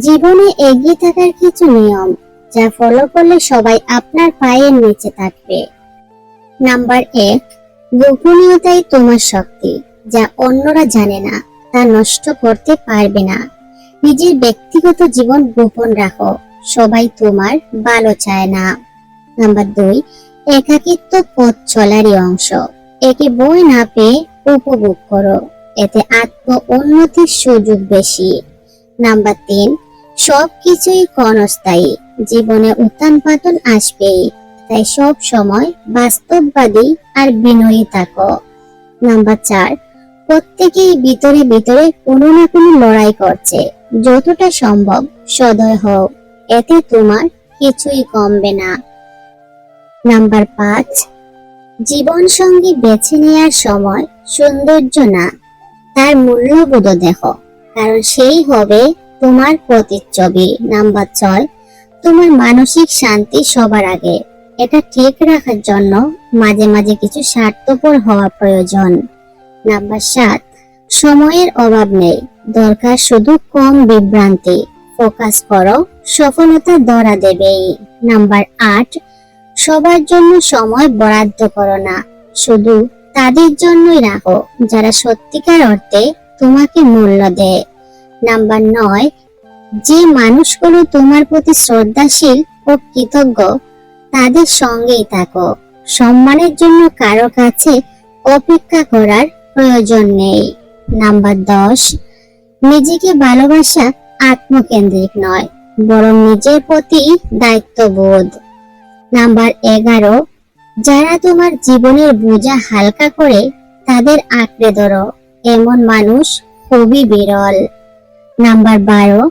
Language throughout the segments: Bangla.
জীবনে এগিয়ে থাকার কিছু নিয়ম, যা ফলো করলে সবাই আপনার পায়ের নিচে থাকবে। নাম্বার এক, গোপনীয়তাই তোমার শক্তি, যা অন্যরা জানে না, তা নষ্ট করতে পারবে না। নিজের ব্যক্তিগত জীবন গোপন রাখো, সবাই তোমার ভালো চায় না। নাম্বার দুই, একাকিত্ব পথ চলারই অংশ, একে বই না পেয়ে উপভোগ করো, এতে আত্ম উন্নতির সুযোগ বেশি। নাম্বার তিন সবকিছুই ক্ষণস্থায়ী। জীবনে উত্থান পাতন আসবেই। তাই সব সময় বাস্তববাদী আর বিনয়ী থাকো। নাম্বার চার, প্রত্যেকেই ভিতরে ভিতরে কোনো না কোনো লড়াই করছে। যতটা সম্ভব সদয় হও, এতে তোমার কিছুই কমবে না। নাম্বার পাঁচ জীবন সঙ্গী বেছে নেওয়ার সময় সৌন্দর্য না। তার মূল্যবোধ দেখো, কারণ সেই হবে তোমার প্রতিচ্ছবি। নাম্বার ছয়, তোমার মানসিক শান্তি সবার আগে। এটা ঠিক রাখার জন্য মাঝে মাঝে কিছু স্বার্থপর হওয়া প্রয়োজন। নাম্বার সাত, সময়ের অভাব নেই। দরকার শুধু কম বিভ্রান্তি। ফোকাস করো, সফলতা ধরা দেবেই। নাম্বার আট, সবার জন্য সময় বরাদ্দ করো না। শুধু তাদের জন্যই রাখো, যারা সত্যিকার অর্থে তোমাকে মূল্য দেয়। নাম্বার নয়, যে মানুষগুলো তোমার প্রতি শ্রদ্ধাশীল ও কৃতজ্ঞ, তাদের সঙ্গেই থাকো। সম্মানের জন্য কারও কাছে অপেক্ষা করার প্রয়োজন নেই। নাম্বার দশ, নিজেকে ভালোবাসা আত্মকেন্দ্রিক নয়, বরং নিজের প্রতি দায়িত্ববোধ। নাম্বার এগারো, যারা তোমার জীবনের বোঝা হালকা করে, তাদের আঁকড়ে ধরো। এমন মানুষ খুবই বিরল। নাম্বার বারো,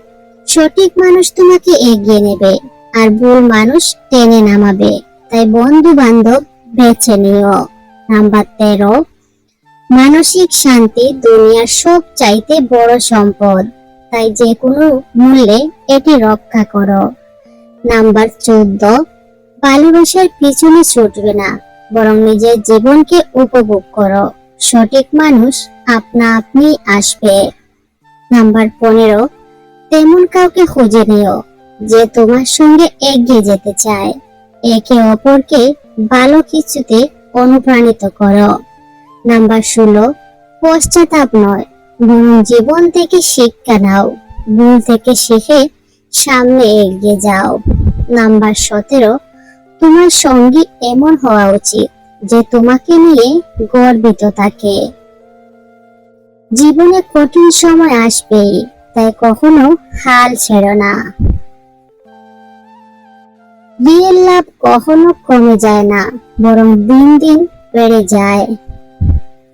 সঠিক মানুষ তোমাকে এগিয়ে নেবে আর ভুল মানুষ টেনে নামাবে। তাই বন্ধু বান্ধব বেছে নিও। নাম্বার তেরো, মানসিক শান্তি দুনিয়ার সব চাইতে বড় সম্পদ। তাই যে কোনো মূল্যে এটি রক্ষা করো। নাম্বার চোদ্দ ভালোবাসার পিছনে ছুটবে না, বরং নিজের জীবনকে উপভোগ করো। সঠিক মানুষ আপনা আপনি আসবে। নাম্বার পনেরো, তেমন কাউকে খুঁজে নিও যে তোমার সঙ্গে এগিয়ে যেতে চায়। একে অপরকে ভালো কিছুতে অনুপ্রাণিত করো। নাম্বার ষোলো, পশ্চাতাপ নয়, বরং জীবন থেকে শিক্ষা নাও, ভুল থেকে শিখে সামনে এগিয়ে যাও। নাম্বার সতেরো, তোমার সঙ্গী এমন হওয়া উচিত যে তোমাকে নিয়ে গর্বিত থাকে। জীবনে কঠিন সময় আসবেই তাই কখনো হাল ছেড়ো না। বিয়ের লাভ কখনো কমে যায় না, বরং দিন দিন বেড়ে যায়।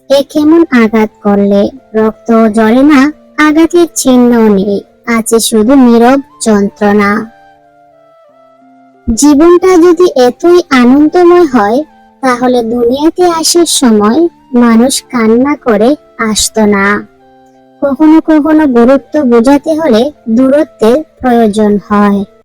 এ কেমন আঘাত করলে? রক্ত জড়ে না, আঘাতের চিহ্ন নেই, আছে শুধু নীরব যন্ত্রণা। জীবনটা যদি এতই আনন্দময় হয়, তাহলে দুনিয়াতে আসার সময় মানুষ কান্না করে আসত না। কখনো কখনো গুরুত্ব বোঝাতে হলে দূরত্বের প্রয়োজন হয়।